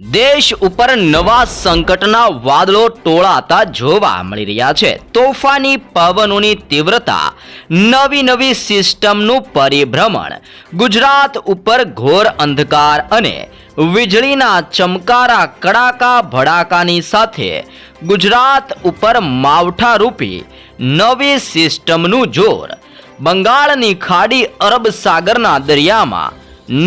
દેશ ઉપર નવા સંકટના વાદળો ટોળાતા જોવા મળી રહ્યા છે. તોફાની પવનોની તીવ્રતા, નવી નવી સિસ્ટમનું પરિભ્રમણ, ગુજરાત ઉપર ઘોર અંધકાર અને વીજળીના ચમકારા કડાકા ભડાકાની સાથે ગુજરાત ઉપર માવઠારૂપી નવી સિસ્ટમનું જોર. બંગાળની ખાડી અરબ સાગરના દરિયામાં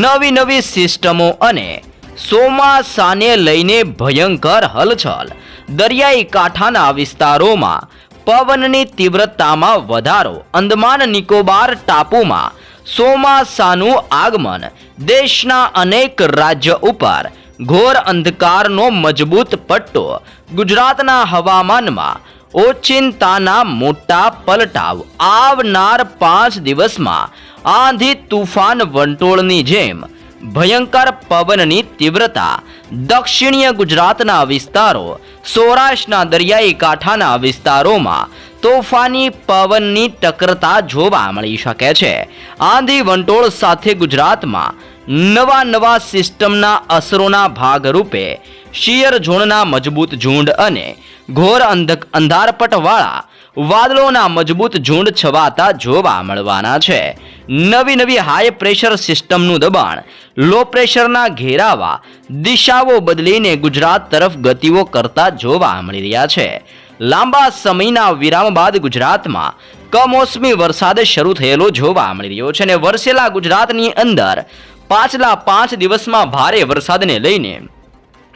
નવી નવી સિસ્ટમો અને ચોમાસાને લઈને ભયંકર હલચલ. દરિયાઈ કાંઠાના વિસ્તારોમાં પવનની તીવ્રતામાં વધારો. અંદમાન નિકોબાર ટાપુમાં ચોમાસાનું આગમન. દેશના અનેક રાજ્ય ઉપર ઘોર અંધકારનો મજબૂત પટ્ટો. ગુજરાતના હવામાનમાં ઓચિંતાના મોટા પલટાવ. આવનાર પાંચ દિવસમાં આંધી તુફાન વંટોળની જેમ ભયંકર પવનની તીવ્રતા, દક્ષિણીય ગુજરાતના વિસ્તારો, સૌરાષ્ટ્રના દરિયાઈ કાંઠાના વિસ્તારોમાં તોફાની પવનની ટકરતા જોવા મળી શકે છે. આંધી વંટોળ સાથે ગુજરાતમાં નવા નવા સિસ્ટમના અસરોના ભાગરૂપે શિયર ઝોનના મજબૂત ઝુંડ અને ઘોર અંધક અંધારપટવાળા વાદળોના મજબૂત ઝુંડ છવાતા જોવા મળવાના છે. નવી નવી હાઈ પ્રેશર સિસ્ટમનું દબાણ લો પ્રેશરના ઘેરાવા, દિશાઓ બદલીને ગુજરાત તરફ ગતિઓ કરતા જોવા મળી રહ્યા છે. લાંબા સમયના વિરામ બાદ ગુજરાતમાં કમોસમી વરસાદ શરૂ થયેલો જોવા મળી રહ્યો છે અને વરસેલા ગુજરાતની અંદર પાછલા પાંચ દિવસમાં ભારે વરસાદને લઈને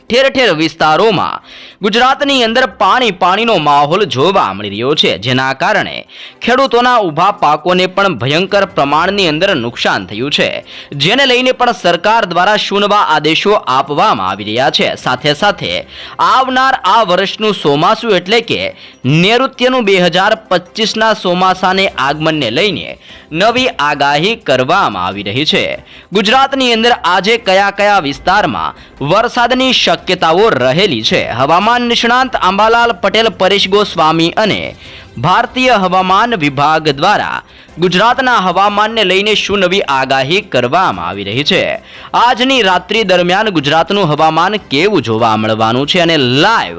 ઠેર ઠેર વિસ્તારોમાં ગુજરાતની અંદર પાણી પાણીનો માહોલ જોવા મળી રહ્યો છે, જેના કારણે ખેડૂતોના ઊભા પાકોને પણ ભયંકર પ્રમાણની અંદર નુકસાન થયું છે. જેને લઈને પણ સરકાર દ્વારા શૂનવા આદેશો આપવામાં આવી રહ્યા છે. સાથે સાથે આવનાર આ વર્ષનું ચોમાસું એટલે કે નૈઋત્યનું બે હજાર પચીસના ચોમાસાને આગમનને લઈને નવી આગાહી કરવામાં આવી રહી છે. ગુજરાતની અંદર આજે કયા કયા વિસ્તારમાં વરસાદની શક્યતાઓ રહેલી છે. હવામાન નિષ્ણાંત આંબાલાલ પટેલ, પરેશ ગોસ્વામી અને ભારતીય હવામાન વિભાગ દ્વારા ગુજરાતના હવામાનને લઈને શું નવી આગાહી કરવામાં આવી રહી છે? આજની રાત્રિ દરમિયાન ગુજરાતનું હવામાન કેવું જોવા મળવાનું છે અને લાઈવ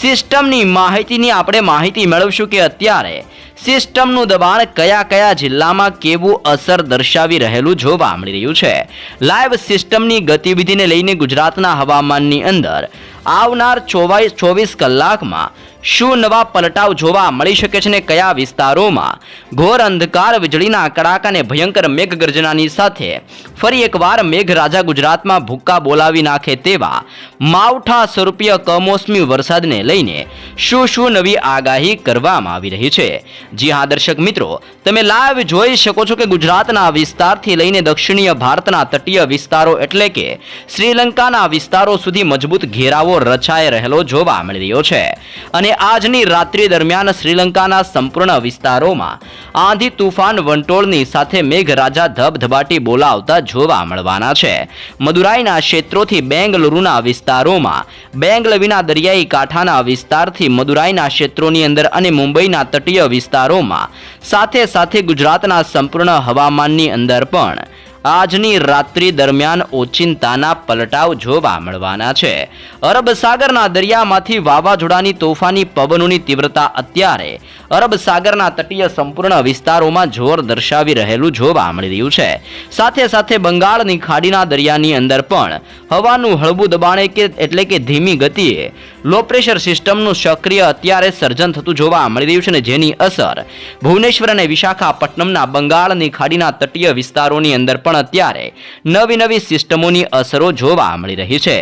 સિસ્ટમની માહિતીની આપણે માહિતી મેળવશું કે અત્યારે સિસ્ટમનું દબાણ કયા કયા જિલ્લામાં કેવું અસર દર્શાવી રહેલું જોવા મળી રહ્યું છે. લાઈવ સિસ્ટમની ગતિવિધિને લઈને ગુજરાતના હવામાનની અંદર આવનાર ચોવીસ ચોવીસ કલાકમાં શું નવા પલટાવ જોવા મળી શકે છે ને કયા વિસ્તારોમાં? ઘોર અંધકાર, વીજળીના કડાકા અને ભયંકર મેઘગર્જનાની સાથે ફરી એકવાર મેઘરાજા ગુજરાતમાં ભૂક્કા બોલાવી નાખે તેવા માવઠા સ્વરૂપીય કમોસમી વરસાદને લઈને શું શું નવી આગાહી કરવામાં આવી રહી છે? જી હા, દર્શક મિત્રો, તમે લાઈવ જોઈ શકો છો કે ગુજરાતના વિસ્તારથી લઈને દક્ષિણીય ભારતના તટીય વિસ્તારો એટલે કે શ્રીલંકાના વિસ્તારો સુધી મજબૂત ઘેરાવો રચાઈ રહેલો જોવા મળી રહ્યો છે. અને આજની રાત્રિ દરમિયાન શ્રીલંકાના સંપૂર્ણ વિસ્તારોમાં આંધી તુફાન વંટોળની સાથે મેઘરાજા ધબધબાટી બોલાવતા જોવા મળવાના છે. મદુરાઈના ક્ષેત્રોથી બેંગલુરુના વિસ્તારોમાં બેંગલવીના દરિયાઈ કાંઠાના વિસ્તારથી મદુરાઈના ક્ષેત્રોની અંદર અને મુંબઈના તટીય વિસ્તારોમાં સાથે સાથે ગુજરાતના સંપૂર્ણ હવામાનની અંદર પણ આજની રાત્રિ દરમિયાન ઓચિંતાના પલટાવ જોવા મળવાના છે. અરબ સાગરના દરિયામાંથી વાવાઝોડાની તોફાની પવનોની તીવ્રતા અત્યારે અરબ સાગરના તટીય સંપૂર્ણ વિસ્તારોમાં જોર દર્શાવી રહેલું જોવા મળી રહ્યું છે. સાથે સાથે બંગાળની ખાડીના દરિયાની અંદર પણ હવાનું હળવું દબાણે કે એટલે કે ધીમી ગતિએ લો પ્રેશર સિસ્ટમનું સક્રિય અત્યારે સર્જન થતું જોવા મળી રહ્યું છે અને જેની અસર ભુવનેશ્વર અને વિશાખાપટ્ટનમના બંગાળની ખાડીના તટીય વિસ્તારોની અંદર પણ અત્યારે નવી નવી સિસ્ટમોની અસરો જોવા મળી રહી છે.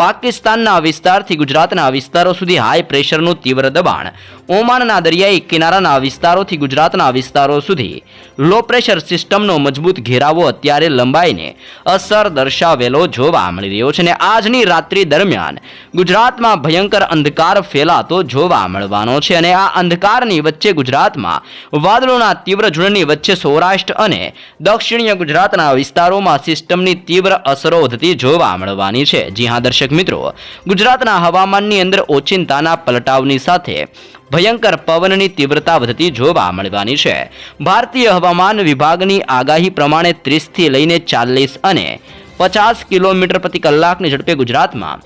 પાકિસ્તાનના વિસ્તારથી ગુજરાતના વિસ્તારો સુધી હાઈ પ્રેશરનું તીવ્ર દબાણ, ઓમાનના દરિયાઈ કિનારાના વિસ્તારોથી ગુજરાતના વિસ્તારો સુધી. લો પ્રેશર સિસ્ટમનો મજબૂત ઘેરાવો અત્યારે લંબાઈને અસર દર્શાવેલો જોવા મળી રહ્યો છે અને આજની રાત્રિ દરમિયાન ગુજરાતમાં ભયંકર અંધકાર ફેલાતો જોવા મળવાનો છે અને આ અંધકારની વચ્ચે ગુજરાતમાં વાદળોના તીવ્ર ઝુંડની વચ્ચે સૌરાષ્ટ્ર અને દક્ષિણીય ગુજરાતના વિસ્તારોમાં સિસ્ટમની તીવ્ર અસરો વધતી જોવા મળવાની છે. જી હા, દર્શક મિત્રો, ગુજરાતના હવામાનની અંદર ઓચિંતાના પલટાવની સાથે ભયંકર પવનની તીવ્રતા વધતી જોવા મળવાની છે. ભારતીય હવામાન વિભાગની આગાહી પ્રમાણે ત્રીસથી લઈને ચાલીસ અને પચાસ કિલોમીટર પ્રતિ કલાકની ઝડપે ગુજરાતમાં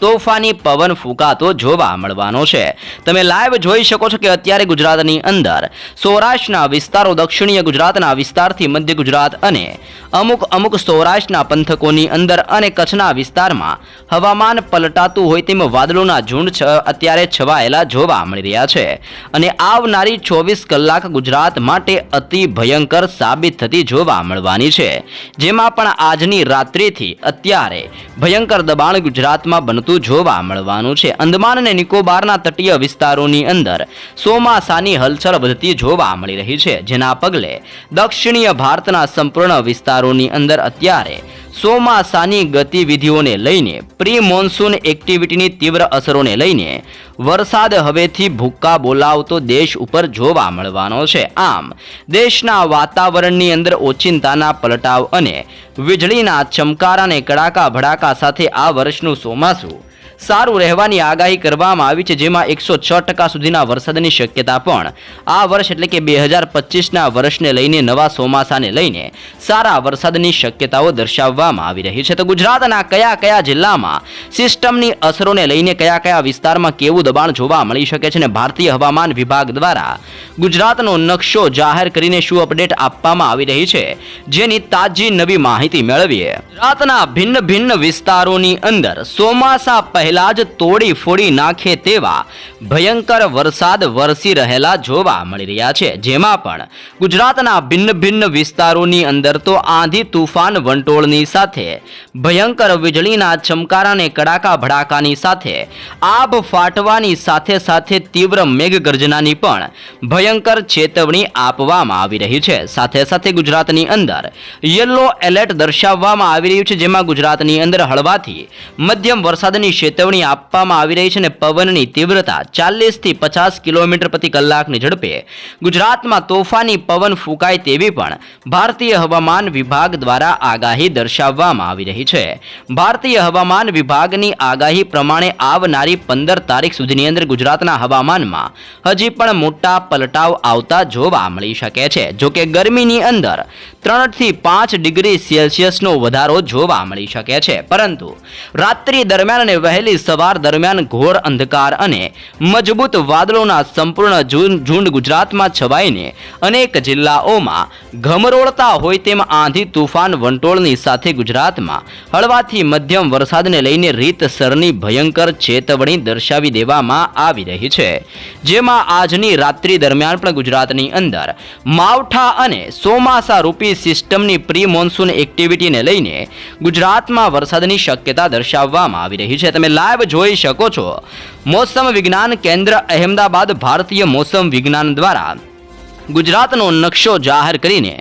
તોફાની પવન ફૂંકાતો જોવા મળવાનો છે. તમે લાઈવ જોઈ શકો છો કે અત્યારે ગુજરાતની અંદર સૌરાષ્ટ્રના વિસ્તારો, દક્ષિણીય ગુજરાતના વિસ્તારથી મધ્ય ગુજરાત અને અમુક અમુક સૌરાષ્ટ્રના પંથકોની અંદર અને કચ્છના વિસ્તારમાં હવામાન પલટાતું હોય તેમ વાદળોના ઝુંડ અત્યારે છવાયેલા જોવા મળી રહ્યા છે. અને આવનારી ચોવીસ કલાક ગુજરાત માટે અતિ ભયંકર સાબિત થતી જોવા મળવાની છે. જેમાં પણ આજની રાત્રિથી અત્યારે ભયંકર દબાણ ગુજરાતમાં બનતું જોવા મળવાનું છે. અંદમાન અને નિકોબારના તટીય વિસ્તારોની અંદર ચોમાસાની હલચલ વધતી જોવા મળી રહી છે. જેના પગલે દક્ષિણીય ભારતના સંપૂર્ણ વિસ્તારોની અંદર અત્યારે ચોમાસાની ગતિવિધિઓને લઈને પ્રી મોન્સૂન એક્ટિવિટીની તીવ્ર અસરોને લઈને વરસાદ હવેથી ભૂક્કા બોલાવતો દેશ ઉપર જોવા મળવાનો છે. આમ, દેશના વાતાવરણની અંદર ઓચિંતાના પલટાવ અને વીજળીના ચમકારાને કડાકા ભડાકા સાથે આ વર્ષનું ચોમાસું સારું રહેવાની આગાહી કરવામાં આવી છે, જેમાં એકસો છ ટકા સુધીના વરસાદની શક્યતા પણ. આ વર્ષ એટલે કે બે હજાર પચીસના વર્ષને લઈને નવા ચોમાસાને લઈને સારા વરસાદની શક્યતાઓ દર્શાવવામાં આવી રહી છે. તો ગુજરાતના કયા કયા જિલ્લામાં સિસ્ટમની અસરોને લઈને કયા કયા વિસ્તારમાં કેવું દબાણ જોવા મળી શકે છે અને ભારતીય હવામાન વિભાગ દ્વારા ગુજરાતનો નકશો જાહેર કરીને શું અપડેટ આપવામાં આવી રહી છે, જેની તાજી નવી માહિતી મેળવીએ. ગુજરાતના ભિન્ન ભિન્ન વિસ્તારોની અંદર ચોમાસા પહેલા જ તોડી ફોડી નાખે તેવા ભયંકર વરસાદ વરસી રહેલા જોવા મળી રહ્યા છે. જેમાં પણ ગુજરાતના ભિન્ન ભિન્ન વિસ્તારોની અંદર તો આંધી તુફાન વંટોળની સાથે, ભયંકર વીજળીના ચમકારાને કડાકા ભડાકાની સાથે, આભ ફાટવાની સાથે સાથે તીવ્ર મેઘગર્જનાની પણ ભયંકર ચેતવણી આપવામાં આવી રહી છે. સાથે સાથે ગુજરાતની અંદર યલો એલર્ટ દર્શાવવામાં આવી રહ્યું છે, જેમાં ગુજરાતની અંદર હળવાથી મધ્યમ વરસાદની ચેતવણી આપવામાં આવી રહી છે અને પવનની તીવ્રતા ચાલીસથી પચાસ કિલોમીટર પ્રતિ કલાકની ઝડપે. ગુજરાતમાં તોફાની પવન ફૂંકાય તેવી પણ ભારતીય હવામાન વિભાગ દ્વારા આગાહી દર્શાવવામાં આવી રહી છે. ભારતીય હવામાન વિભાગની આગાહી પ્રમાણે આવનારી પંદર તારીખ સુધીની અંદર ગુજરાતના હવામાનમાં હજી પણ મોટા પલટાવ આવતા જોવા મળી શકે છે. જોકે ગરમીની અંદર ત્રણથી પાંચ ડિગ્રી સેલ્સિયસનો વધારો જોવા મળી શકે છે. પરંતુ રાત્રિ દરમિયાન અને વહેલી સવાર દરમિયાન ઘોર અંધકાર અને મજબૂત વાદળોના સંપૂર્ણ ઝુંડ ગુજરાતમાં છવાઈને અનેક જિલ્લાઓમાં ઘમરોળતા હોય તેમ આંધી તુફાન વંટોળની સાથે ગુજરાતમાં હળવાથી મધ્યમ વરસાદને લઈને રીતસરની ભયંકર ચેતવણી દર્શાવી દેવામાં આવી રહી છે. જેમાં આજની રાત્રિ દરમિયાન પણ ગુજરાતની અંદર માવઠા અને સોમાસા રૂપી સિસ્ટમની પ્રી મોન્સૂન એક્ટિવિટીને લઈને ગુજરાતમાં વરસાદની શક્યતા દર્શાવવામાં આવી રહી છે. તમે લાઈવ જોઈ શકો છો. મોસમ વિજ્ઞાન કેન્દ્ર અહેમદાબાદ ભારતીય મોસમ વિજ્ઞાન દ્વારા. ગુજરાતનો નકશો જાહેર કરીને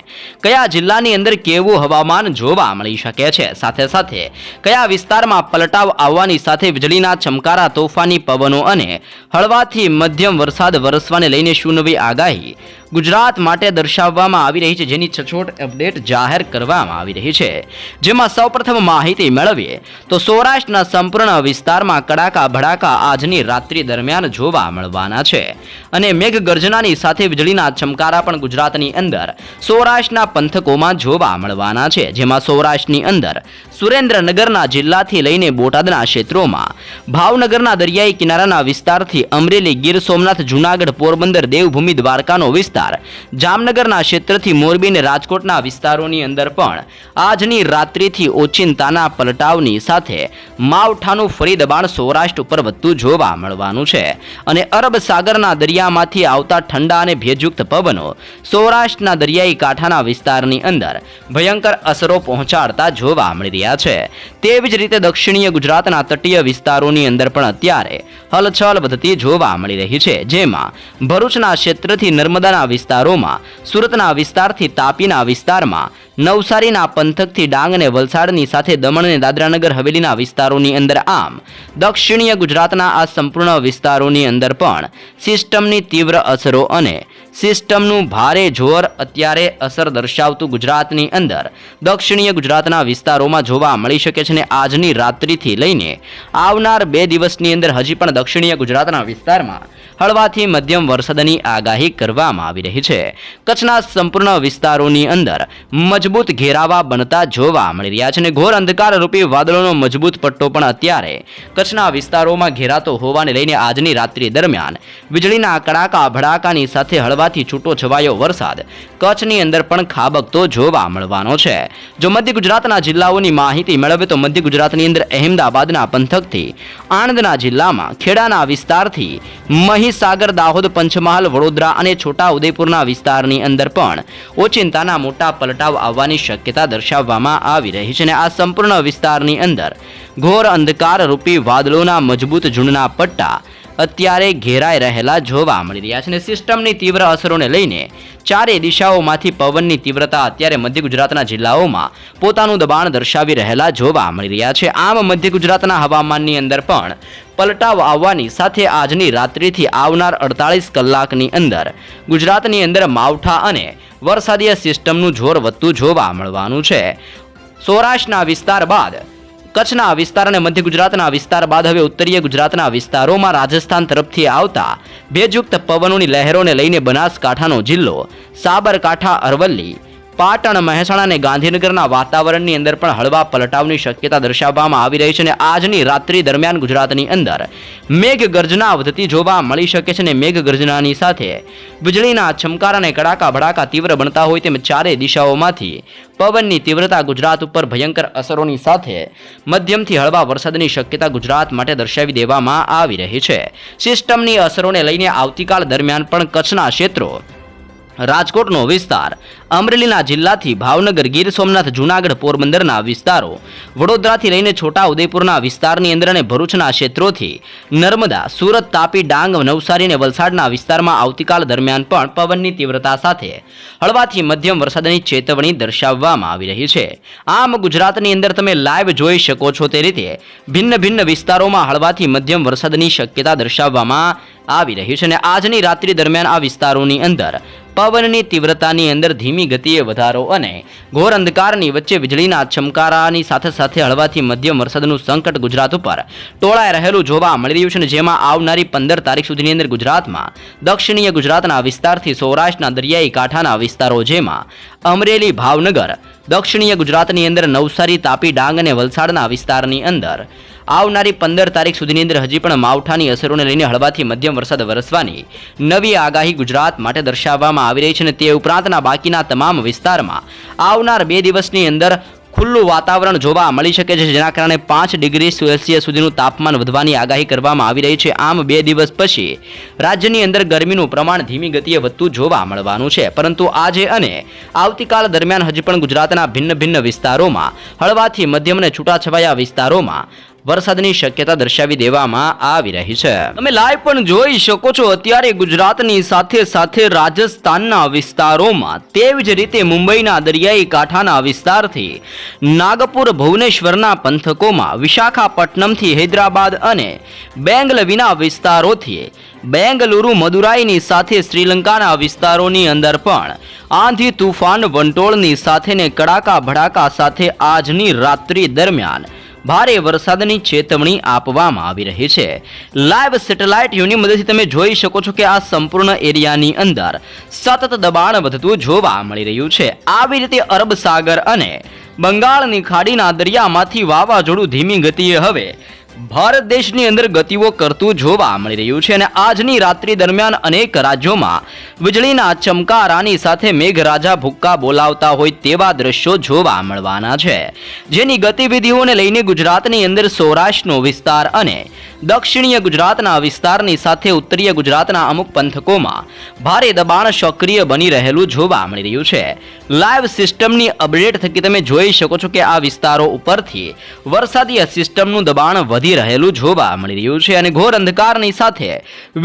કયા જિલ્લાની અંદર કેવું હવામાન જોવા મળી શકે છે? સાથે સાથે કયા વિસ્તારમાં પલટાવ આવવાની સાથે વીજળીના ચમકારા તોફાની પવનો અને હળવાથી મધ્યમ વરસાદ વરસવાને લઈને શું નવી આગાહી? ગુજરાત માટે દર્શાવવામાં આવી રહી છે, જેની છછોટ અપડેટ જાહેર કરવામાં આવી રહી છે. જેમાં સૌપ્રથમ માહિતી મેળવીએ, તો સૌરાષ્ટ્રના સંપૂર્ણ વિસ્તારમાં કડાકા ભડાકા આજની રાત્રિ દરમિયાન જોવા મળવાના છે. અને મેઘગર્જનાની સાથે વીજળીના ચમકારા પણ ગુજરાતની અંદર, સૌરાષ્ટ્રના પંથકોમાં જોવા મળવાના છે. જેમાં સૌરાષ્ટ્રની અંદર, સુરેન્દ્રનગરના જિલ્લાથી લઈને બોટાદના ક્ષેત્રોમાં, ભાવનગરના દરિયાઈ કિનારાના વિસ્તારથી અમરેલી, ગીર સોમનાથ, જૂનાગઢ, પોરબંદર, દેવભૂમિ, દ્વારકાનો વિસ્તાર જામનગરના ક્ષેત્રથી મોરબી અને રાજકોટના વિસ્તારોની અંદર પણ આજની રાત્રિથી ઓચિંતાના પલટાવની સાથે માવઠાનું ફરી દબાણ સૌરાષ્ટ્ર ઉપર વધતું જોવા મળવાનું છે. અને અરબ સાગરના દરિયામાંથી આવતા ઠંડા અને ભેજયુક્ત પવનો સૌરાષ્ટ્રના દરિયાઈ કાંઠાના વિસ્તારની અંદર ભયંકર અસરો પહોંચાડતા જોવા મળી રહ્યા છે. તેવી જ રીતે દક્ષિણીય ગુજરાતના તટીય વિસ્તારોની અંદર પણ અત્યારે હલચલ વધતી જોવા મળી રહી છે. જેમાં ભરૂચના ક્ષેત્રથી નર્મદાના વિસ્તારોમાં, સુરતના વિસ્તારથી તાપીના વિસ્તારમાં, નવસારીના પંથકથી ડાંગ અને વલસાડની સાથે દમણ અને દાદરાનગર હવેલીના વિસ્તારોની અંદર આમ, દક્ષિણીય ગુજરાતના આ સંપૂર્ણ વિસ્તારોની અંદર પણ સિસ્ટમની તીવ્ર અસરો અને સિસ્ટમનું ભારે જોર અત્યારે અસર દર્શાવતું ગુજરાતની અંદર. દક્ષિણીય ગુજરાતના વિસ્તારોમાં જોવા મળી શકે છે અને આજની રાત્રિથી લઈને આવનાર બે દિવસની અંદર હજી પણ દક્ષિણીય ગુજરાતના વિસ્તારમાં હળવાથી મધ્યમ વરસાદની આગાહી કરવામાં આવી રહી છે. કચ્છના સંપૂર્ણ વિસ્તારોની અંદર મજબૂત ઘેરાવા બનતા જોવા મળી રહ્યા છે અને ઘોર અંધકાર રૂપી વાદળોનો મજબૂત પટ્ટો પણ અત્યારે કચ્છના વિસ્તારોમાં ઘેરાતો હોવાને લઈને આજની રાત્રિ દરમિયાન વીજળીના કડાકા ભડાકાની સાથે હળવાથી છૂટો છવાયો વરસાદ. કચ્છની અંદર પણ ખાબકતો જોવા મળવાનો છે. જો મધ્ય ગુજરાતના જિલ્લાઓની માહિતી મેળવે તો મધ્ય ગુજરાતની અંદર અહેમદાબાદના પંથકથી, આણંદના જિલ્લામાં, ખેડાના વિસ્તારથી, મહીસાગર, દાહોદ, પંચમહાલ, વડોદરા અને છોટા ઉદેપુરના વિસ્તારની અંદર પણ ઓચિંતાના મોટા પલટાવ આવવાની શક્યતા દર્શાવવામાં આવી રહી છે અને આ સંપૂર્ણ વિસ્તારની અંદર ઘોર અંધકાર રૂપી વાદળોના મજબૂત ઝુંડના પટ્ટા અત્યારે ઘેરાઈ રહેલા જોવા મળી રહ્યા છે અને સિસ્ટમની તીવ્ર અસરોને લઈને ચારે દિશાઓમાંથી પવનની તીવ્રતા અત્યારે મધ્ય ગુજરાતના જિલ્લાઓમાં પોતાનું દબાણ દર્શાવી રહેલા જોવા મળી રહ્યા છે. આમ મધ્ય ગુજરાતના હવામાનની અંદર પણ પલટાવ આવવાની સાથે આજની રાત્રિથી આવનાર અડતાળીસ કલાકની અંદર ગુજરાતની અંદર માવઠા અને વરસાદીય સિસ્ટમનું જોર વધતું જોવા મળવાનું છે. સૌરાષ્ટ્રના વિસ્તાર બાદ કચ્છના વિસ્તાર અને મધ્ય ગુજરાતના વિસ્તાર બાદ હવે ઉત્તરીય ગુજરાતના વિસ્તારોમાં રાજસ્થાન તરફથી આવતા ભેજયુક્ત પવનોની લહેરોને લઈને બનાસકાંઠાનો જિલ્લો સાબરકાંઠા અરવલ્લી પાટણ મહેસાણા અને ગાંધીનગરના વાતાવરણની અંદર પણ હળવા પલટાવની શક્યતા દર્શાવવામાં આવી રહી છે અને આજની રાત્રિ દરમિયાન ગુજરાતની અંદર મેઘગર્જના વધતી જોવા મળી શકે છે અને મેઘગર્જનાની સાથે વીજળીના છમકાર અને કડાકા ભડાકા તીવ્ર બનતા હોય તેમ ચારે દિશાઓમાંથી પવનની તીવ્રતા ગુજરાત ઉપર ભયંકર અસરોની સાથે મધ્યમથી હળવા વરસાદની શક્યતા ગુજરાત માટે દર્શાવી દેવામાં આવી રહી છે. સિસ્ટમની અસરોને લઈને આવતીકાલ દરમિયાન પણ કચ્છના ક્ષેત્રો રાજકોટનો વિસ્તાર. અમરેલીના જિલ્લાથી ભાવનગર, ગીર સોમનાથ, જૂનાગઢ પોરબંદરના વિસ્તારો. વડોદરાથી લઈને છોટા ઉદેપુરના વિસ્તારની અંદર અને ભરૂચના ક્ષેત્રોથી નર્મદા, સુરત, તાપી, ડાંગ, નવસારી અને વલસાડના વિસ્તારમાં આવતીકાલ દરમિયાન પણ પવનની તીવ્રતા સાથે હળવાથી મધ્યમ વરસાદની ચેતવણી દર્શાવવામાં આવી રહી છે. આમ ગુજરાતની અંદર તમે લાઈવ જોઈ શકો છો તે રીતે ભિન્ન ભિન્ન વિસ્તારોમાં હળવાથી મધ્યમ વરસાદની શક્યતા દર્શાવવામાં આવી રહી છે અને આજની રાત્રિ દરમિયાન આ વિસ્તારોની અંદર પવનની તીવ્રતાની અંદર ધીમી ગતિએ વધારો અને ઘોર અંધકારની વચ્ચે વીજળીના ચમકારાની સાથે સાથે હળવાથી મધ્યમ વરસાદનું સંકટ ગુજરાત ઉપર ટોળાઈ રહેલું જોવા મળી રહ્યું છે અને જેમાં આવનારી પંદર તારીખ સુધીની અંદર ગુજરાતમાં દક્ષિણીય ગુજરાતના વિસ્તારથી સૌરાષ્ટ્રના દરિયાઈ કાંઠાના વિસ્તારો જેમાં અમરેલી, ભાવનગર, દક્ષિણીય ગુજરાતની અંદર નવસારી, તાપી, ડાંગ અને વલસાડના વિસ્તારની અંદર આવનારી પંદર તારીખ સુધીની અંદર હજી પણ માવઠાની અસરોને લઈને હળવાથી મધ્યમ વરસાદ વરસવાની નવી આગાહી ગુજરાત માટે દર્શાવવામાં આવી રહી છે અને તે ઉપરાંતના બાકીના તમામ વિસ્તારમાં આવનાર બે દિવસની અંદર ખુલ્લું વાતાવરણ જોવા મળી શકે છે, જેના કારણે પાંચ ડિગ્રી સેલ્સિયસ સુધીનું તાપમાન વધવાની આગાહી કરવામાં આવી રહી છે. આમ બે દિવસ પછી રાજ્યની અંદર ગરમીનું પ્રમાણ ધીમી ગતિએ વધતું જોવા મળવાનું છે. પરંતુ આજે અને આવતીકાલ દરમિયાન હજી પણ ગુજરાતના ભિન્ન ભિન્ન વિસ્તારોમાં હળવાથી મધ્યમ અને છૂટાછવાયા વિસ્તારોમાં વરસાદની શક્યતા દર્શાવી દેવામાં આવી રહી છે. તમે લાઈવ પણ જોઈ શકો છો, અત્યારે ગુજરાતની સાથે સાથે રાજસ્થાનના વિસ્તારોમાં તેવી જ રીતે મુંબઈના દરિયાઈ કાંઠાના વિસ્તારથી નાગપુર, ભુવનેશ્વરના પંથકોમાં વિશાખાપટ્ટનમથી હૈદરાબાદ અને બેંગલવીના વિસ્તારોથી બેંગલુરુ, મદુરાઈની સાથે શ્રીલંકાના વિસ્તારોની અંદર પણ આંધી તુફાન વંટોળની સાથેને કડાકા ભડાકા સાથે આજની રાત્રિ દરમિયાન ભારે વરસાદની ચેતવણી આપવામાં આવી રહી છે. લાઈવ સેટેલાઇટ વ્યૂની મદદથી તમે જોઈ શકો છો કે આ સંપૂર્ણ એરિયાની અંદર સતત દબાણ વધતું જોવા મળી રહ્યું છે. આવી રીતે અરબ સાગર અને બંગાળની ખાડીના દરિયામાંથી વાવાઝોડું ધીમી ગતિએ હવે ભારત દેશની અંદર ગતિઓ કરતું જોવા મળી રહ્યું છે અને આજની રાત્રિ દરમિયાન અનેક રાજ્યોમાં વીજળીના ચમકારાની સાથે મેઘરાજા ભૂક્કા બોલાવતા હોય તેવા દ્રશ્યો જોવા મળવાના છે. જેની ગતિવિધિઓને લઈને ગુજરાતની અંદર સૌરાષ્ટ્રનો વિસ્તાર અને દક્ષિણીય ગુજરાતના વિસ્તારની સાથે ઉત્તરીય ગુજરાતના અમુક પંથકોમાં ભારે દબાણ સક્રિય બની રહેલું જોવા મળી રહ્યું છે. લાઈવ સિસ્ટમની અપડેટ થકી તમે જોઈ શકો છો કે આ વિસ્તારો ઉપરથી વરસાદી સિસ્ટમનું દબાણ વધી વધી રહેલું જોવા મળી રહ્યું છે અને ઘોર અંધકારની સાથે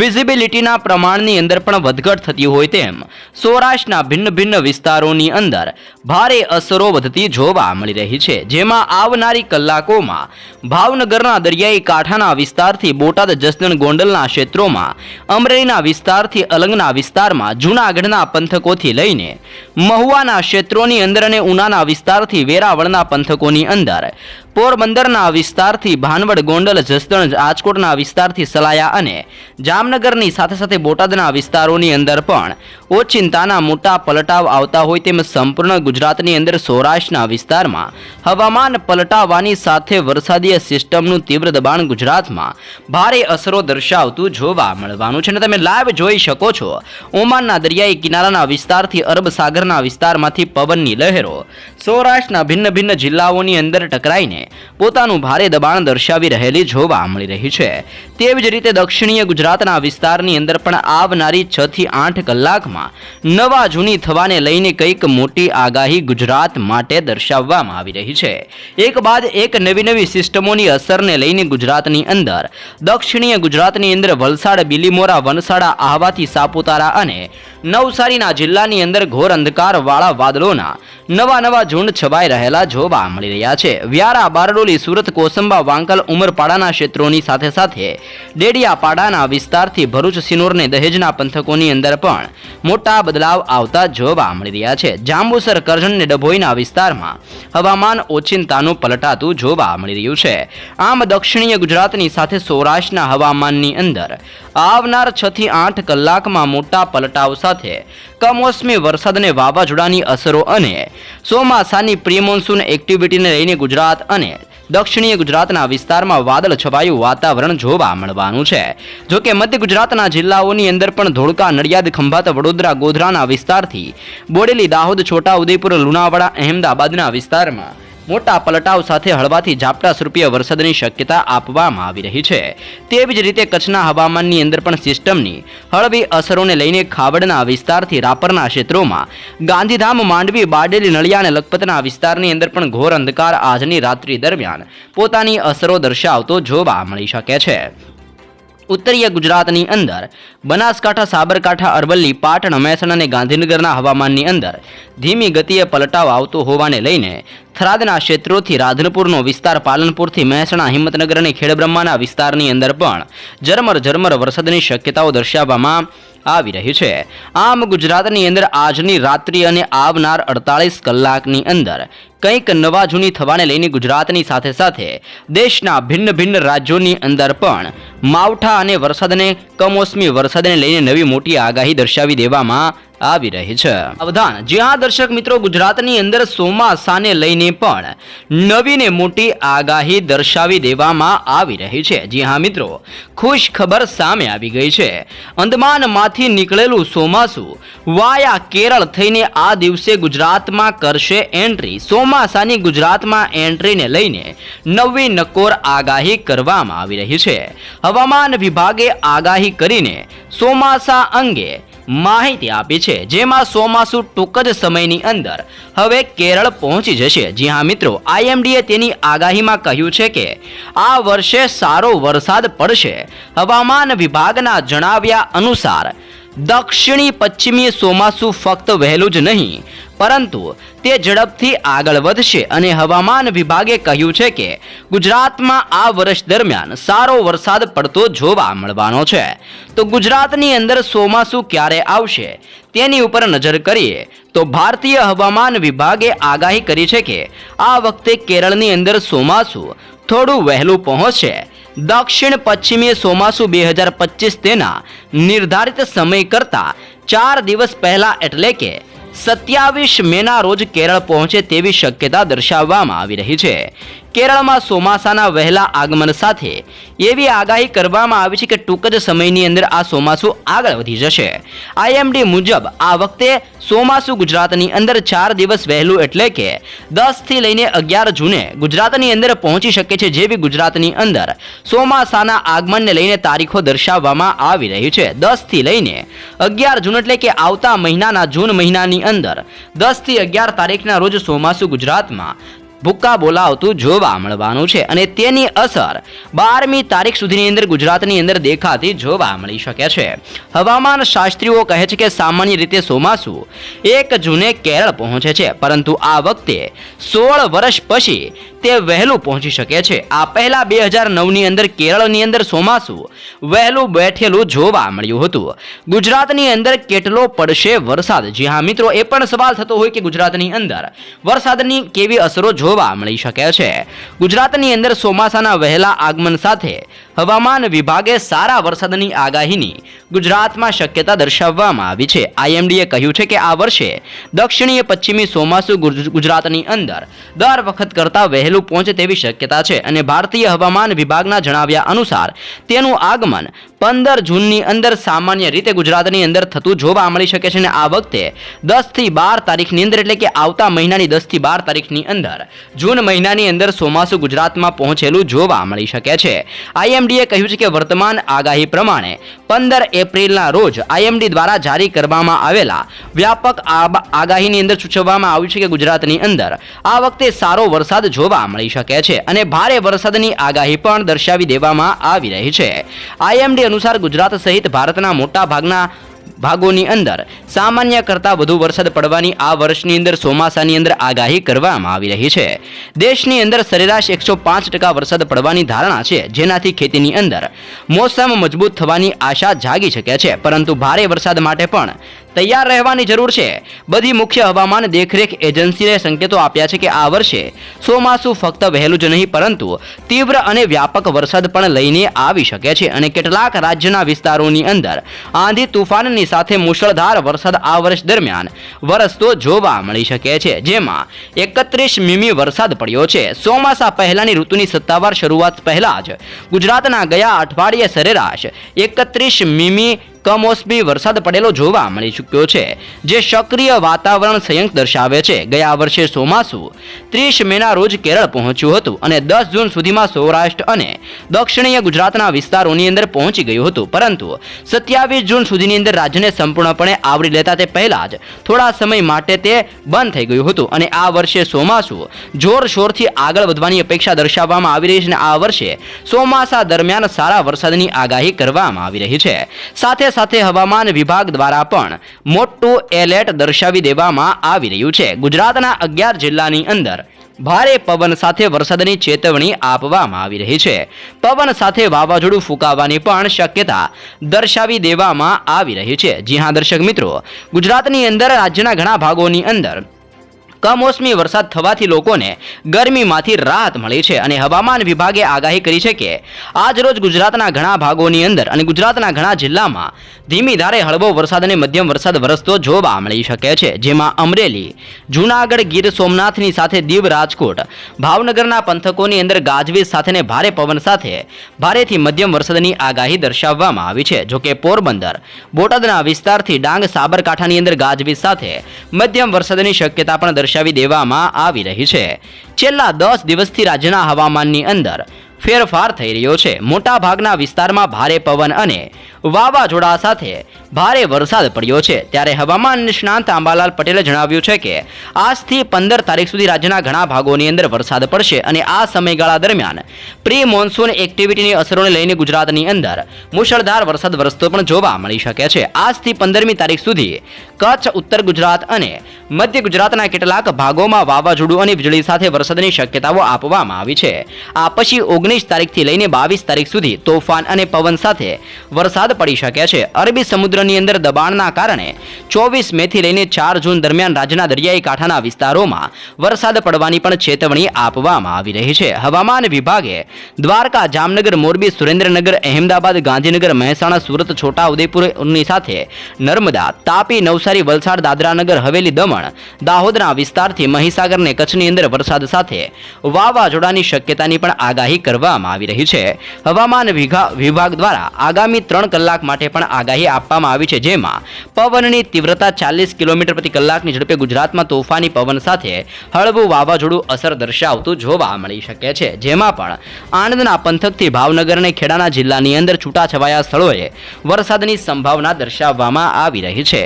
વિઝિબિલિટીના પ્રમાણની અંદર પણ વધઘટ થતી હોય તેમ સૌરાષ્ટ્રના ભિન્ન ભિન્ન વિસ્તારોની અંદર ભારે અસરો વધતી જોવા મળી રહી છે. જેમાં આવનારી કલાકોમાં ભાવનગરના દરિયાઈ કાંઠાના વિસ્તારથી બોટાદ જસદણ ગોંડલના ક્ષેત્રોમાં, અમરેલીના વિસ્તારથી અલંગના વિસ્તારમાં, જૂનાગઢના પંથકોથી લઈને મહુવાના ક્ષેત્રોની અંદર અને ઉનાના વિસ્તારથી વેરાવળના પંથકોની અંદર પોરબંદરના વિસ્તારથી ભાનવડ, ગોંડલ, જસદણ, રાજકોટના વિસ્તારથી સલાયા અને જામનગરની સાથે સાથે બોટાદના વિસ્તારોની અંદર પણ ઓચિંતાના મોટા પલટાવ આવતા હોય તેમ સંપૂર્ણ ગુજરાતની અંદર સૌરાષ્ટ્રના વિસ્તારમાં હવામાન પલટાવાની સાથે વરસાદીય સિસ્ટમનું તીવ્ર દબાણ ગુજરાતમાં ભારે અસરો દર્શાવતું જોવા મળવાનું છે અને તમે લાઈવ જોઈ શકો છો. ઓમાનના દરિયાઈ કિનારાના વિસ્તારથી અરબ સાગરના વિસ્તારમાંથી પવનની લહેરો સૌરાષ્ટ્રના ભિન્ન ભિન્ન જિલ્લાઓની અંદર ટકરાઈને પોતાનું ભારે દબાણ દર્શાવી રહેલી જોવા મળી રહી છે. તેવી જ રીતે દક્ષિણીય ગુજરાતના વિસ્તારની અંદર પણ આવનારી છ થી આઠ કલાકમાં નવા જૂની થવાને લઈને કંઈક મોટી આગાહી ગુજરાત માટે દર્શાવવામાં આવી રહી છે. એક બાદ એક નવી નવી સિસ્ટમોની અસરને લઈને ગુજરાતની અંદર દક્ષિણીય ગુજરાતની અંદર વલસાડ, બિલીમોરા, વનસાડા, આહવાથી સાપુતારા અને નવસારીના જિલ્લાની અંદર ઘોર અંધકારવાળા વાદળોના નવા નવા ઝુંડ છવાઈ રહેલા જોવા મળી રહ્યા છે. વ્યારા, બારડોલી, સુરત, કોસંબા, વાંકલ, ઉમરપાડાના ક્ષેત્રોની સાથે સાથે ડેડિયાપાડાના વિસ્તારથી ભરૂચ સિનોરને દહેજના પંથકોની અંદર પણ મોટા બદલાવ આવતા જોવા મળી રહ્યા છે. જાંબુસર, કરજણ ને ડભોઈના વિસ્તારમાં હવામાન ઓચિંતાનું પલટાતું જોવા મળી રહ્યું છે. આમ દક્ષિણીય ગુજરાતની સાથે સૌરાષ્ટ્રના હવામાનની અંદર આવનાર છથી આઠ કલાકમાં મોટા પલટાવ સાથે કમોસમી વરસાદ અને વાવાઝોડાની અસરો અને ચોમાસાની પ્રી એક્ટિવિટીને લઈને ગુજરાત અને દક્ષિણીય ગુજરાતના વિસ્તારમાં વાદળ છવાયું વાતાવરણ જોવા મળવાનું છે. જો કે મધ્ય ગુજરાતના જિલ્લાઓની અંદર પણ ધોળકા, નડિયાદ, ખંભાત, વડોદરા, ગોધરાના વિસ્તારથી બોડેલી, દાહોદ છોટા ઉદેપુર લુણાવાડા, અહેમદાબાદના વિસ્તારમાં મોટા પલટાવ સાથે હળવાથી ઝાપટા સ્વરૂપીય વરસાદની શક્યતા આપવામાં આવી રહી છે. તેવી જ રીતે કચ્છના હવામાનની અંદર પણ સિસ્ટમની હળવી અસરોને લઈને ખાવડના વિસ્તારથી રાપરના ક્ષેત્રોમાં ગાંધીધામ, માંડવી બાડેલી નળિયા અને લખપતના વિસ્તારની અંદર પણ ઘોર અંધકાર આજની રાત્રિ દરમિયાન પોતાની અસરો દર્શાવતો જોવા મળી શકે છે. ઉત્તરીય ગુજરાતની અંદર, બનાસકાંઠા, સાબરકાંઠા, અરવલ્લી, પાટણ, મહેસાણા અને ગાંધીનગરના હવામાનની અંદર ધીમી ગતિએ પલટાવ આવતો હોવાને લઈને થરાદના ક્ષેત્રોથી રાધનપુરનો વિસ્તાર પાલનપુરથી મહેસાણા, હિંમતનગર અને ખેડબ્રહ્માના વિસ્તારની અંદર પણ ઝરમર ઝરમર વરસાદની શક્યતાઓ દર્શાવવામાં આવી રહી છે. આમ ગુજરાતની અંદર આજની રાત્રિ અને આવનાર અડતાલીસ કલાકની અંદર કંઈક નવા જૂની થવાને લઈને ગુજરાતની સાથે સાથે દેશના ભિન્ન ભિન્ન રાજ્યોની અંદર પણ માવઠા અને વરસાદને કમોસમી વરસાદને લઈને નવી મોટી આગાહી દર્શાવી દેવામાં આવી રહી છે. અવધાન, જ્યાં દર્શક મિત્રો ગુજરાતની અંદર ચોમાસાને લઈને પણ નવીને મોટી આગાહી દર્શાવી દેવામાં આવી રહી છે. જી હા મિત્રો, ખુશ ખબર સામે આવી ગઈ છે. અંદમાનમાંથી નીકળેલું ચોમાસું વાયા કેરળ થઈને આ દિવસે ગુજરાતમાં કરશે એન્ટ્રી. ચોમાસાની ગુજરાતમાં એન્ટ્રીને લઈને નવી નકોર આગાહી કરવામાં આવી રહી છે. હવામાન વિભાગે આગાહી કરીને ચોમાસા અંગે માહિતી આપી છે, જેમાં ચોમાસું ટૂંક જ સમયની અંદર હવે કેરળ પહોંચી જશે. જી હા મિત્રો, આઈએમડીએ તેની આગાહીમાં કહ્યું છે કે, આ વર્ષે સારો વરસાદ પડશે. હવામાન વિભાગના જણાવ્યા અનુસાર દક્ષિણી પશ્ચિમી ચોમાસું ફક્ત વહેલું જ નહીં, પરંતુ તે ઝડપથી આગળ વધશે અને હવામાન વિભાગે કહ્યું છે કે ગુજરાતમાં આ વર્ષ દરમિયાન સારો વરસાદ પડતો જોવા મળવાનો છે. તો ગુજરાતની અંદર ચોમાસું ક્યારે આવશે તેની ઉપર નજર કરીએ તો ભારતીય હવામાન વિભાગે આગાહી કરી છે કે આ વખતે કેરળની અંદર ચોમાસું થોડું વહેલું પહોંચશે દક્ષિણ પશ્ચિમીય ચોમાસું બે હજાર પચીસ તેના નિર્ધારિત સમય કરતાં ચાર દિવસ પહેલા એટલે કે સત્યાવીસ મેના રોજ કેરળ પહોંચે તેવી શક્યતા દર્શાવવામાં આવી રહી છે. કેરળમાં ચોમાસાના વહેલા આગમન સાથે એવી આગાહી કરવામાં આવી છે કે ટૂંક જ સમયની અંદર આ ચોમાસું આગળ વધી જશે. આઈએમડી મુજબ આ વખતે ચોમાસું ગુજરાતની અંદર ચાર દિવસ વહેલું એટલે કે દસથી લઈને અગિયાર જૂને ગુજરાતની અંદર પહોંચી શકે છે જેવી ગુજરાતની અંદર ચોમાસાના આગમનને લઈને તારીખો દર્શાવવામાં આવી રહી છે. દસથી લઈને અગિયાર જૂન એટલે કે આવતા મહિનાના જૂન મહિનાની અંદર દસથી અગિયાર તારીખના રોજ ચોમાસું ગુજરાતમાં ભૂક્કા બોલાવતું જોવા મળવાનું છે અને તેની અસર બારમી તારીખ સુધીની અંદર ગુજરાતની અંદર દેખાતી જોવા મળી શકે છે. હવામાન શાસ્ત્રીઓ કહે છે કે સામાન્ય રીતે ચોમાસું એક જૂને કેરળ પહોંચે છે, પરંતુ આ વખતે સોળ વર્ષ પછી તે વહેલું પહોંચી શકે છે. આ પહેલા બે હજાર નવની અંદર કેરળની અંદર ચોમાસું વહેલું બેઠેલું જોવા મળ્યું હતું. ગુજરાતની અંદર કેટલો પડશે વરસાદ? જી હા મિત્રો, એ પણ સવાલ થતો હોય કે ગુજરાતની અંદર વરસાદની કેવી અસરો જોવા મળી શકે છે. ગુજરાતની અંદર ચોમાસાના વહેલા આગમન સાથે હવામાન વિભાગે સારા વરસાદની આગાહીની ગુજરાતમાં શક્યતા દર્શાવવામાં આવી છે. આઈએમડીએ કહ્યું છે કે આ વર્ષે દક્ષિણીય પશ્ચિમી ચોમાસું ગુજરાતની અંદર દર વખત કરતાં વહેલું પહોંચે તેવી શક્યતા છે અને ભારતીય હવામાન વિભાગના જણાવ્યા અનુસાર તેનું આગમન પંદર જૂનની અંદર સામાન્ય રીતે ગુજરાતની અંદર થતું જોવા મળી શકે છે અને આ વખતે દસથી બાર તારીખની અંદર એટલે કે આવતા મહિનાની દસથી બાર તારીખની અંદર જૂન મહિનાની અંદર ચોમાસું ગુજરાતમાં પહોંચેલું જોવા મળી શકે છે. આઈએમડીએ કહ્યું છે કે વર્તમાન આગાહી પ્રમાણે પંદર એપ્રિલના રોજ આઈએમડી દ્વારા જારી કરવામાં આવેલા વ્યાપક આગાહીની અંદર સૂચવવામાં આવ્યું છે કે ગુજરાતની અંદર આ વખતે સારો વરસાદ જોવા મળી શકે છે અને ભારે વરસાદની આગાહી પણ દર્શાવી દેવામાં આવી રહી છે. આઈએમડી અનુસાર ગુજરાત સહિત ભારતના મોટા ભાગના ભાગોની અંદર. સામાન્ય કરતાં વધુ વરસાદ પડવાની આ વર્ષની અંદર ચોમાસાની અંદર આગાહી કરવામાં આવી રહી છે. દેશની અંદર સરેરાશ એકસો ટકા વરસાદ પડવાની ધારણા છે, જેનાથી ખેતીની અંદર મોસમ મજબૂત થવાની આશા જાગી શકે છે, પરંતુ ભારે વરસાદ માટે પણ તૈયાર રહેવાની જરૂર છે. બધી મુખ્ય હવામાન દેખરેખ એજન્સીએ સંકેતો આપ્યા છે કે આ વર્ષે ચોમાસું ફક્ત વહેલું જ નહીં, પરંતુ તીવ્ર અને વ્યાપક વરસાદ પણ લઈને આવી શકે છે અને કેટલાક રાજ્યના વિસ્તારોની અંદર આંધી તુફાનની સાથે મુશળધાર વરસાદ આ વર્ષ દરમિયાન વરસતો જોવા મળી શકે છે, જેમાં એકત્રીસ મીમી વરસાદ પડ્યો છે. ચોમાસા પહેલાની ઋતુની સત્તાવાર શરૂઆત પહેલા જ ગુજરાતના ગયા અઠવાડિયે સરેરાશ એકત્રીસ મીમી કમોસમી વરસાદ પડેલો જોવા મળી ચૂક્યો છે, જે સક્રિય વાતાવરણ સંયુક્ત દર્શાવે છે. ગયા વર્ષે ચોમાસુ ત્રીસ મેના રોજ કેરળ પહોંચ્યું હતું અને દસ જૂન સુધીમાં સૌરાષ્ટ્ર અને દક્ષિણીય ગુજરાતના વિસ્તારોની અંદર પહોંચી ગયું હતું. પરંતુ સત્યાવીસ જૂન સુધીની અંદર રાજ્યને સંપૂર્ણપણે આવરી લેતા તે પહેલા જ થોડા સમય માટે તે બંધ થઈ ગયું હતું અને આ વર્ષે ચોમાસું જોરશોરથી આગળ વધવાની અપેક્ષા દર્શાવવામાં આવી રહી છે અને આ વર્ષે ચોમાસા દરમિયાન સારા વરસાદની આગાહી કરવામાં આવી રહી છે. સાથે સાથે હવામાન વિભાગ દ્વારા પણ મોટું એલર્ટ દર્શાવી દેવામાં આવી રહ્યું છે. ગુજરાતના અગિયાર જિલ્લાની અંદર ભારે પવન સાથે વરસાદની ચેતવણી આપવામાં આવી રહી છે. પવન સાથે વાવાઝોડું ફૂંકાવાની પણ શક્યતા દર્શાવી દેવામાં આવી રહી છે. જી હા, દર્શક મિત્રો, ગુજરાતની અંદર રાજ્યના ઘણા ભાગોની અંદર કમોસમી વરસાદ થવાથી લોકોને ગરમીમાંથી રાહત મળી છે અને હવામાન વિભાગે આગાહી કરી છે કે આજરોજ ગુજરાતના ઘણા ભાગોની અંદર અને ગુજરાતના ઘણા જિલ્લામાં ધીમી ધારે હળવો વરસાદ અને મધ્યમ વરસાદ વરસતો જોવા મળી શકે છે. જેમાં અમરેલી, જૂનાગઢ ગીર સોમનાથની સાથે દીવ રાજકોટ, ભાવનગરના પંથકોની અંદર ગાજવીજ સાથે ભારે પવન સાથે ભારેથી મધ્યમ વરસાદની આગાહી દર્શાવવામાં આવી છે. જોકે પોરબંદર, બોટાદના વિસ્તારથી ડાંગ, સાબરકાંઠાની અંદર ગાજવીજ સાથે મધ્યમ વરસાદની શક્યતા પણ દર્શાવી દેવામાં આવી રહી છે. છેલ્લા દસ દિવસથી રાજ્યના હવામાનની અંદર ફેરફાર થઈ રહ્યો છે. મોટા ભાગના વિસ્તારમાં ભારે પવન અને વાવાઝોડા સાથે ભારે વરસાદ પડ્યો છે. ત્યારે હવામાન નિષ્ણાંત આંબાલાલ પટેલે જણાવ્યું છે કે, આજથી પંદર તારીખ સુધી રાજ્યના ઘણા ભાગોની અંદર વરસાદ પડશે અને આ સમયગાળા દરમિયાન પ્રી મોન્સૂન એક્ટિવિટીની અસરોને લઈને ગુજરાતની અંદર મુશળધાર વરસાદ વરસતો પણ જોવા મળી શકે છે. આજથી પંદરમી તારીખ સુધી કચ્છ, ઉત્તર ગુજરાત અને મધ્ય ગુજરાતના કેટલાક ભાગોમાં વાવાઝોડું અને વીજળી સાથે વરસાદની શક્યતાઓ આપવામાં આવી છે. આ પછી ઓગણીસ તારીખથી લઈને બાવીસ તારીખ સુધી તોફાન અને પવન સાથે વરસાદ પડી શકે છે. અરબી સમુદ્રની અંદર દબાણના કારણે ચોવીસ મેથી લઈને ચાર જૂન દરમિયાન રાજ્યના દરિયાઈ કાંઠાના વિસ્તારોમાં વરસાદ પડવાની પણ ચેતવણી આપવામાં આવી રહી છે. હવામાન વિભાગે દ્વારકા, જામનગર, મોરબી, સુરેન્દ્રનગર, અહેમદાબાદ, ગાંધીનગર, મહેસાણા, સુરત છોટા ઉદેપુરની સાથે નર્મદા, તાપી, નવસારી, વલસાડ, દાદરાનગર, હવેલી, દમણ, દાહોદના વિસ્તારથી મહીસાગરને કચ્છની અંદર વરસાદ સાથે વાવાઝોડાની શક્યતાની પણ આગાહી કરવામાં કરવામાં આવી રહી છે. હવામાન વિભાગ દ્વારા આગામી ત્રણ કલાક માટે પણ આગાહી આપવામાં આવી છે, જેમાં પવનની તીવ્રતા ચાલીસ કિલોમીટર પ્રતિ કલાકની ઝડપે ગુજરાતમાં તોફાની પવન સાથે હળવું વાવાઝોડું અસર દર્શાવતું જોવા મળી શકે છે. જેમાં પણ આણંદના પંથકથી ભાવનગર અને ખેડાના જિલ્લાની અંદર છૂટાછવાયા સ્થળોએ વરસાદની સંભાવના દર્શાવવામાં આવી રહી છે.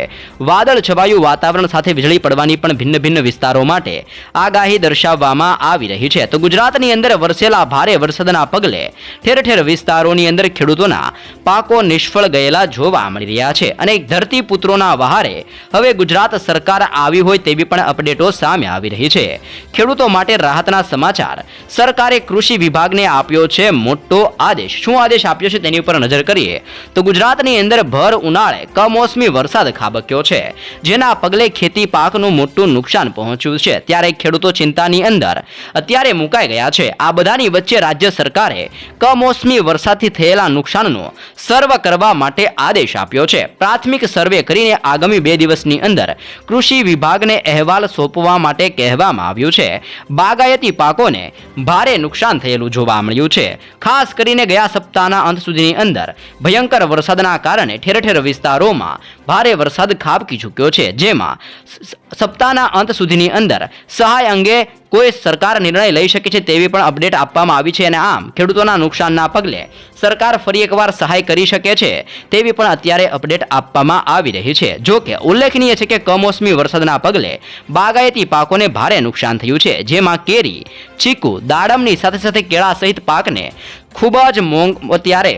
વાદળ છવાયું વાતાવરણ સાથે વીજળી પડવાની પણ ભિન્ન ભિન્ન વિસ્તારો માટે આગાહી દર્શાવવામાં આવી રહી છે. તો ગુજરાતની અંદર વરસેલા ભારે વરસાદના પગલે ઠેર ઠેર વિસ્તારોની અંદર ખેડૂતોના પાકો નિષ્ફળ ગયેલા જોવા મળી રહ્યા છે અને ધરતીપુત્રોના વહારે હવે ગુજરાત સરકાર આવી હોય તેવી પણ અપડેટો સામે આવી રહી છે. ખેડૂતો માટે રાહતના સમાચાર સરકારે કૃષિ વિભાગને આપ્યો છે મોટો આદેશ. શું આદેશ આપ્યો છે તેની ઉપર નજર કરીએ તો ગુજરાતની અંદર ભર ઉનાળે કમોસમી વરસાદ ખાબક્યો છે, જેના પગલે ખેતી પાકનું મોટું નુકસાન પહોંચ્યું છે. ત્યારે ખેડૂતો ચિંતાની અંદર અત્યારે મુકાઈ ગયા છે. આ બધાની વચ્ચે રાજ્ય સરકારે કમોસમી વરસાદથી થયેલા નુકસાનનો સર્વ કરવા માટે આદેશ આપ્યો છે. પ્રાથમિક સર્વે કરીને આગામી બે દિવસની અંદર કૃષિ વિભાગને અહેવાલ સોંપવા માટે કહેવામાં આવ્યું છે. બાગાયતી પાકોને ભારે નુકસાન થયેલું જોવા મળ્યું છે. ખાસ કરીને ગયા સપ્તાહના અંત સુધીની અંદર ભયંકર વરસાદના કારણે ઠેર ઠેર વિસ્તારોમાં ભારે વરસાદ ખાબકી ચૂક્યો છે. જેમાં સપ્તાહના અંત સુધીની અંદર સહાય અંગે કોઈ સરકાર નિર્ણય લઈ શકે છે તેવી પણ અપડેટ આપવામાં આવી છે અને આમ ખેડૂતોના નુકસાનના પગલે સરકાર ફરી એકવાર સહાય કરી શકે છે તેવી પણ અત્યારે અપડેટ આપવામાં આવી રહી છે. જો કે ઉલ્લેખનીય છે કે કમોસમી વરસાદના પગલે બાગાયતી પાકોને ભારે નુકસાન થયું છે, જેમાં કેરી, ચીકુ, દાડમની સાથે સાથે કેળા સહિત પાકને ખૂબ જ મોંઘ અત્યારે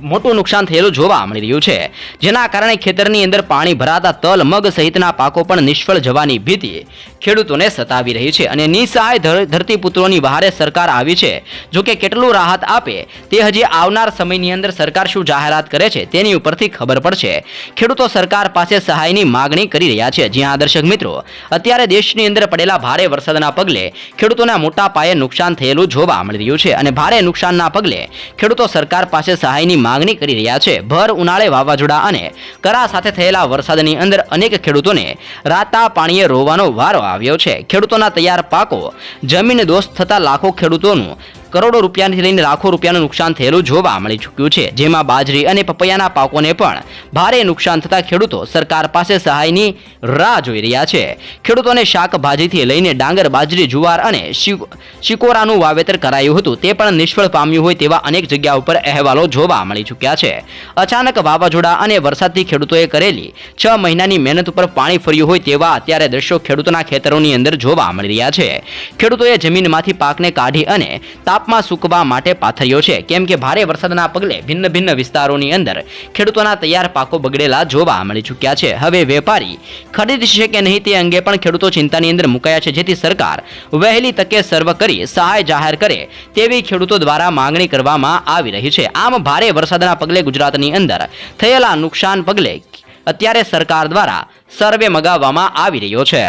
મોટું નુકસાન થયેલું જોવા મળી રહ્યું છે. જેના કારણે ખેતરની અંદર પાણી ભરાતા તલ, મગ સહિતના પાકો પણ નિષ્ફળ જવાની ભીતિ ખેડૂતોને સતાવી રહી છે અને નિસહાય ધરતીપુત્રોની વહારે સરકાર આવી છે. જો કે કેટલું રાહત આપે તે હજી આવનાર સમયની અંદર સરકાર શું જાહેરાત કરે છે તેની ઉપરથી ખબર પડશે. ખેડૂતો સરકાર પાસે સહાયની માગણી કરી રહ્યા છે. જ્યાં દર્શક મિત્રો, અત્યારે દેશની અંદર પડેલા ભારે વરસાદના પગલે ખેડૂતોના મોટા પાયે નુકસાન થયેલું જોવા મળી રહ્યું છે અને ભારે નુકસાનના પગલે ખેડૂતો સરકાર પાસે સહાયની માંગણી કરી રહ્યા છે. ભર, ઉનાળે વાવાઝોડા અને કરા સાથે થયેલા વરસાદની અંદર અનેક ખેડૂતોને રાતા પાણીએ રોવાનો વારો આવ્યો છે. ખેડૂતોના તૈયાર પાકો જમીન દોસ્ત થતા લાખો ખેડૂતોનું કરોડો રૂપિયાથી લઈને લાખો રૂપિયાનું નુકસાન થયેલું જોવા મળી ચૂક્યું છે. જેમાં બાજરી અને પપૈયાના પાકોને પણ ભારે નુકસાન થતાં ખેડૂતો સરકાર પાસે સહાયની રાહ જોઈ રહ્યા છે. ખેડૂતોને શાકભાજીથી લઈને ડાંગર, બાજરી, જુવાર અને શિકોરાનું વાવેતર કરાયું હતું. તે પણ નિષ્ફળ પામ્યું હોય તેવા અનેક જગ્યા ઉપર અહેવાલો જોવા મળી ચૂક્યા છે. અચાનક વાવાઝોડા અને વરસાદથી ખેડૂતોએ કરેલી છ મહિનાની મહેનત ઉપર પાણી ફર્યું હોય તેવા અત્યારે દ્રશ્યો ખેડૂતોના ખેતરોની અંદર જોવા મળી રહ્યા છે. ખેડૂતોએ જમીનમાંથી પાકને કાઢી અને તાપમાં સૂકવા માટે પાથર્યો છે. કેમ કે ભારે વરસાદના પગલે ભિન્ન ભિન્ન વિસ્તારોની અંદર ખેડૂતોના તૈયાર પાકો બગડેલા જોવા મળી ચૂક્યા છે. હવે વેપારી ખરીદશે કે નહીં તે અંગે પણ ખેડૂતો ચિંતાની અંદર મુકાયા છે, જેથી સરકાર વહેલી તકે સર્વ કરી સહાય જાહેર કરે તેવી ખેડૂતો દ્વારા માંગણી કરવામાં આવી રહી છે. આમ ભારે વરસાદના પગલે ગુજરાતની અંદર થયેલા નુકસાન પગલે અત્યારે સરકાર દ્વારા સર્વે મગાવવામાં આવી રહ્યો છે.